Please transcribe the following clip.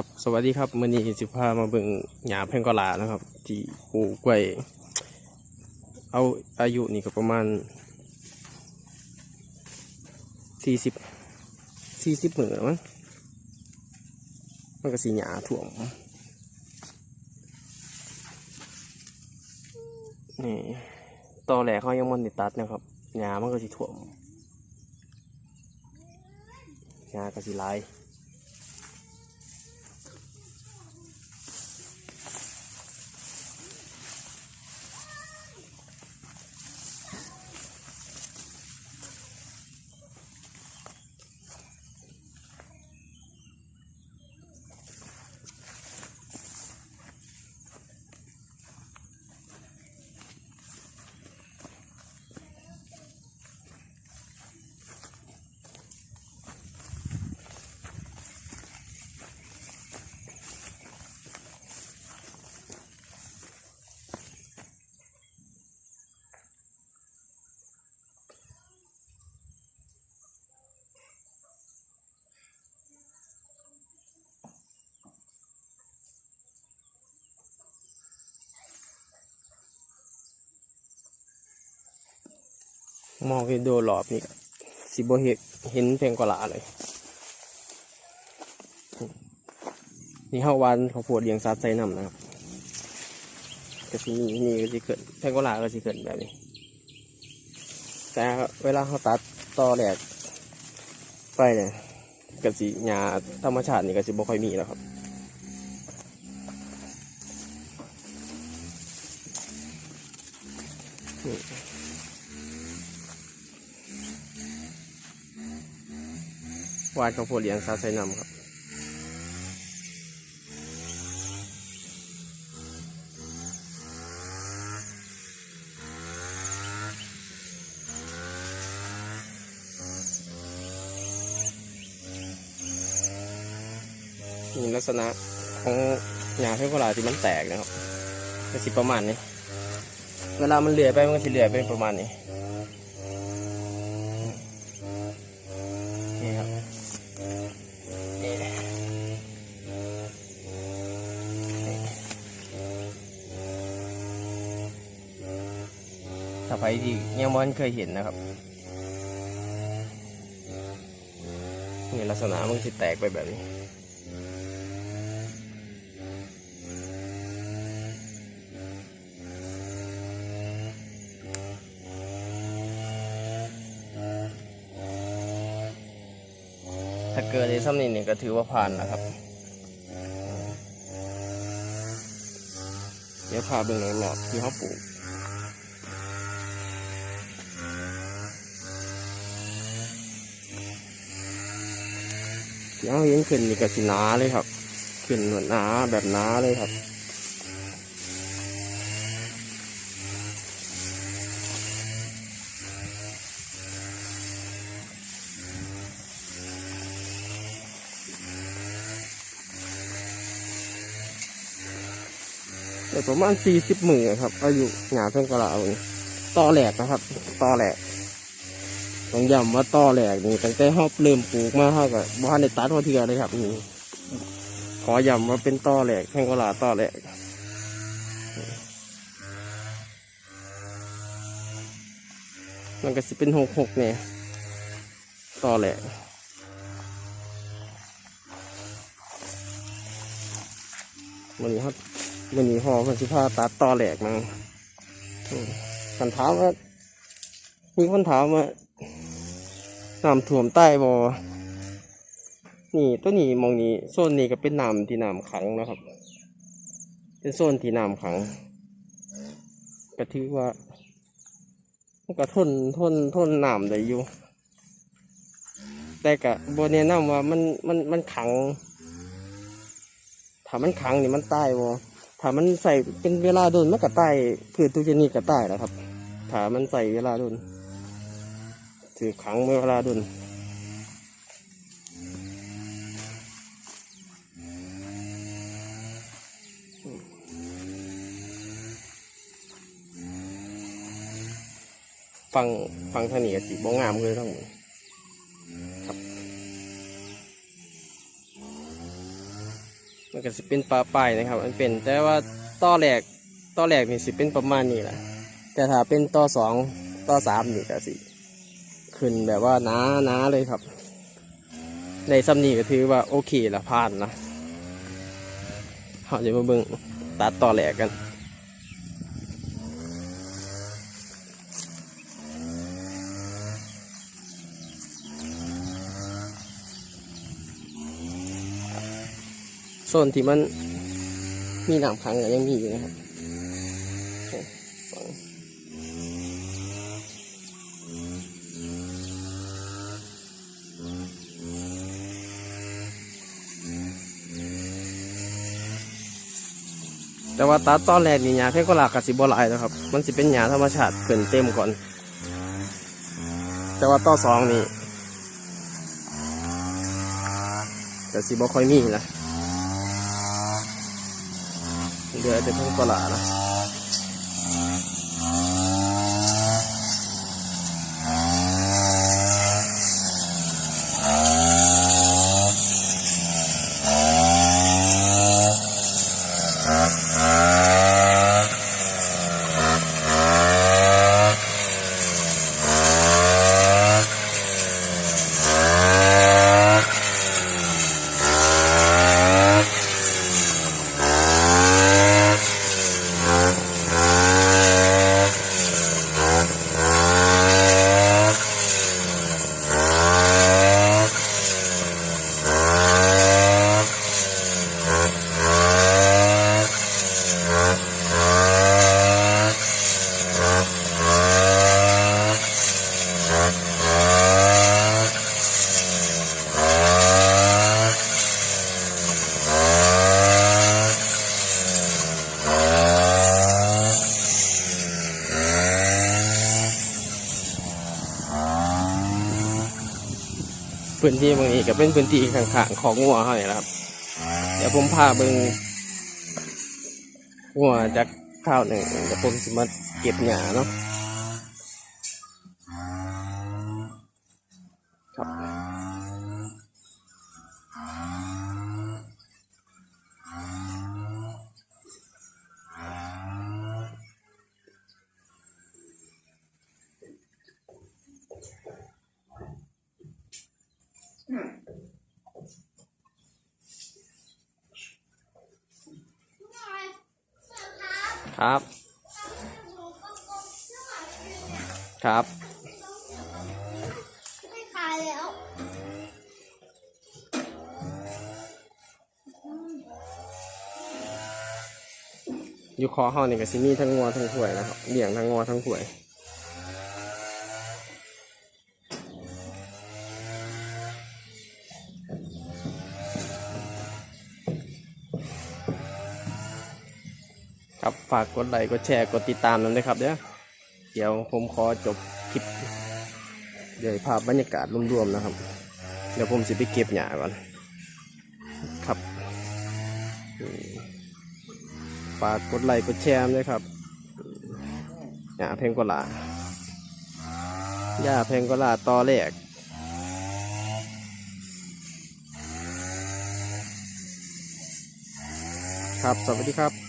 ครับสวัสดีครับมื่อนี้สิพามาเบิ่งหญ้าแพงกลานะครับ ที่ปลูกไว้เอาอายุนี่ก็ประมาณสี่สิบสี่สิบหมื่นมั้งมันก็สีหญ้าถ่วมนี่ตอแหลเขายังมันติดตัดนะครับหญ้ามันก็สีถ่วมหญ้าก็สีลาย มองเห็นโดรอบนี่สิบเห็นเห็นเพียงกว่าหลาเลย นี่เฮาวันเขาปวดเลี้ยงสัตว์ใส่น้ำนะครับก็สิมีนี่ก็สิเกิดเพียงกว่าหลาก็สิเกิดแบบนี้ แต่เวลาเขาตัดต่อแหลกไปเนี่ยก็สิหญ้าธรรมชาตินี่ก็สิบ่ค่อยมีแล้วครับ วาดข้าวโพดเลี้ยงซาใส่น้ำครับนี่ลักษณะของหญ้าเพื่อกลาที่มันแตกนะครับก็สิประมาณนี้ เวลามันเลื่อยไปมันก็สิเลื่อยไปประมาณนี้ ถ้าใครที่ยังไม่เคยเห็นนะครับนี่ลักษณะมันจะแตกไปแบบนี้ถ้าเกิดในซ้ำนี้เนี่ยก็ถือว่าผ่านนะครับ เดี๋ยวพาเบิ่งหลอดที่เขาปลูก ที่เขาเห็นขึ้นนี่ก็สิหนาเลยครับ ขึ้นเหมือนนาแบบหนาเลยครับแต่ประมาณสี่สิบหมื่นครับ อายุหงาเพิ่งกระลาต่อแหลกนะครับ ต่อแหลก ต้องย้ำว่าต่อแหลกนี่ตั้งแต่ฮอบเริ่มปลูกมาเท่ากับบ้านในตัดหัวเทือเลยครับนี่ขอย้ำว่าเป็นต่อแหลกเพิ่งกลาต่อแหลกมันก็สิเป็นหกหกเนี่ยต่อแหลกวันนี้ครับมันนี้ห่อคนสิพาตัดต่อแหลกมาอืมคันถามว่ามีคนถามว่า น้ำท่วมใต้บอนี่ตัวนี้มองนี้โซนนี้ก็เป็นน้ำที่น้ำขังนะครับ เป็นโซนที่น้ำขังก็ถือว่ามันก็ทนทนทนน้ำได้อยู่ แต่กะบนแนะนำว่ามันมันมันขังถ้ามันขังนี่มันตายวะถ้ามันใส่เป็นเวลาโดนมันก็ตายพืชทุกชนิดก็ตายแล้วครับ ถ้ามันใส่เวลาโดน ถือขังเมื่อเวลาโดนฟังฟังทานี้สีบ้งามเลยทั้งหมดครับก็สิเป็นปลาปลายนะครับ มันเป็นแต่ว่าต่อแหลกต่อแหลกนี่สิเป็นประมาณนี้แหละแต่ถ้าเป็นต่อสองต่อสามนี่ก็สิ ขึ้นแบบว่าหนาหนาเลยครับ ในซัมนี่ก็ถือว่าโอเคละผ่านนะเราจะมาเบิ่งตัดต่อแหลกกันโซนที่มันมีน้ำขังก็ยังมีอยู่นะครับ แต่ว่าตัดตอนแรกนี่หญ้าเพชรก็หลากกับสิบหลายนะครับ มันสิเป็นหญ้าธรรมชาติเกินเต็มก่อน แต่ว่าต่อสองนี่แต่สิบ่ค่อยมีนะเหลือแต่เพิ่งกลานะ พื้นที่บางนี้ก็เป็นพื้นที่ข้างๆของงัวเขาเนี่ยครับ เดี๋ยวผมพาเบิ้งงัวจากข้าวหนึ่งเดี๋ยวผมจะมาเก็บหญ้าเนาะ ครับ ครับ ไม่ขายแล้ว อยู่คอห้อนี่ก็สิมีทั้งงัวทั้งข่วยนะครับเลี้ยงทั้งงัวทั้งข่วย ครับฝากกดไลค์กดแชร์กดติดตามนั้นด้วยครับ เดี๋ยวเดี๋ยวผมขอจบคลิปเดี๋ยวภาพบรรยากาศรวมๆนะครับ เดี๋ยวผมสิไปเก็บหญ้าก่อน ครับฝากกดไลค์กดแชร์ด้วยครับหญ้าเพงกลาหญ้าเพงกลาตอแรกครับ สวัสดีครับ